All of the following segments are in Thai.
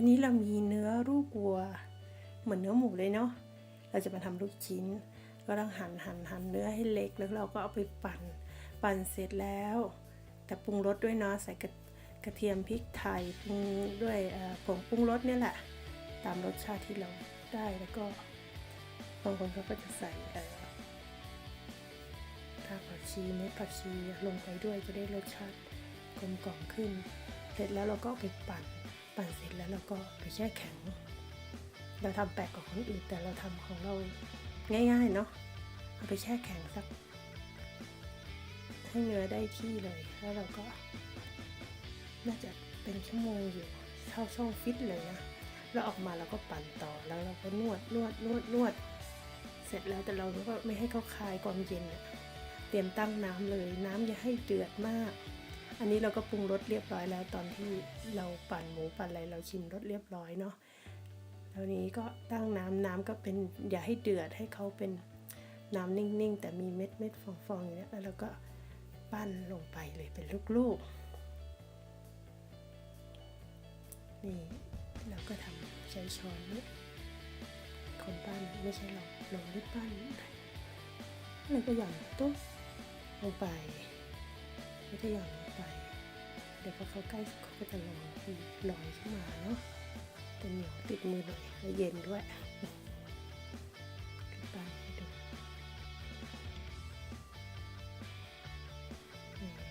วันนี้เรามีเนื้อลูกวัว เหมือนเนื้อหมูเลยเนาะ เราจะมาทำลูกชิ้น ก็ต้องหั่นหั่นหั่นเนื้อให้เล็กแล้วเราก็เอาไปปั่น ปั่นเสร็จแล้ว แต่ปรุงรสด้วยเนาะใส่กระกระเทียมพริกไทยปรุงด้วยเอ่อผงปรุงรสเนี่ยแหละ ตามรสชาติที่เราได้แล้วก็บางคนเขาก็จะใส่เอ่อรากผักชีเม็ดผักชีลงไปด้วยจะได้รสชาติกลมกล่อมขึ้น เสร็จแล้วเราก็เอาไปปั่น แล้วก็ไปแช่แข็ง เราทำแปลกกว่าคนอื่นแต่เราทำของเราง่ายๆเนาะเอาไปแช่แข็งสัก ให้เนื้อได้ที่เลยแล้วเราก็ น่าจะเป็นชั่วโมงอยู่เท่าช่องฟิตเลยนะแล้วออกมาเราก็ปั่นต่อแล้วเราก็นวดนวดนวดนวด เสร็จแล้วแต่เราก็ไม่ให้เขาคายความเย็นเตรียมตั้งน้ำเลย น้ำอย่าให้เดือดมาก อันนี้เราก็ปรุงรสเรียบร้อยแล้ว ตอนที่เราปั่นหมูปั่นอะไรเราชิมรสเรียบร้อยเนาะแล้วนี้ก็ตั้งน้ำน้ำก็เป็นอย่าให้เดือดให้เขาเป็นน้ำนิ่งๆ แต่มีเม็ดเม็ดฟองๆอย่างนี้แล้วเราก็ปั้นลงไปเลยเป็นลูกๆ นี่เราก็ทำใช้ช้อนนี้คนปั้นไม่ใช่เราลงที่ปั้นแล้วก็หย่อนตุ๊บลงไปไม่ได้หย่อน เดี๋ยวพอเขาใกล้เขาก็จะลอยลอยขึ้นมาเนาะจะเหนียวติดมือหน่อยแล้วเย็นด้วยขึ้นไปให้ดู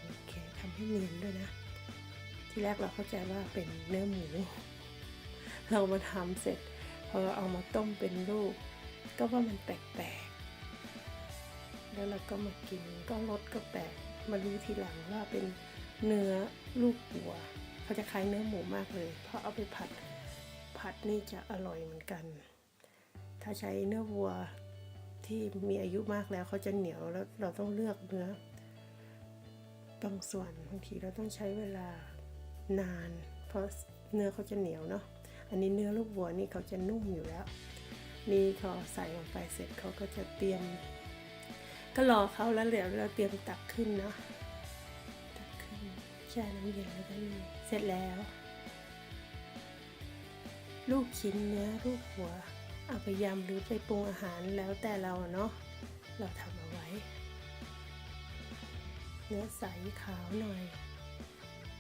โอเคทำให้เนียนด้วยนะ ที่แรกเราเข้าใจว่าเป็นเนื้อหมู เรามาทำเสร็จ พอเอามาต้มเป็นลูก ก็ว่ามันแปลกๆ แล้วเราก็มากินก็รสก็แปลกมารู้ทีหลังว่าเป็น เนื้อลูกวัวเขาจะคล้ายเนื้อหมูมากเลย เพราะเอาไปผัดผัดนี่จะอร่อยเหมือนกัน ถ้าใช้เนื้อวัวที่มีอายุมากแล้วเขาจะเหนียวแล้วเราต้องเลือกเนื้อบางส่วนบางทีเราต้องใช้เวลานาน เพราะเนื้อเขาจะเหนียวเนาะอันนี้เนื้อลูกวัวนี่เขาจะนุ่มอยู่แล้ว นี่พอใส่ลงไปเสร็จเขาก็จะเตรียม ก็รอเขาแล้วเดี๋ยวเราเตรียมตักขึ้นเนาะ ช่น้ำเย็นแล้วก็นี่เสร็จแล้ว ลูกชิ้นเนื้อลูกหัว เอาไปยำหรือไปปรุงอาหารแล้วแต่เราเนาะเราทำเอาไว้ เนื้อใสขาวหน่อย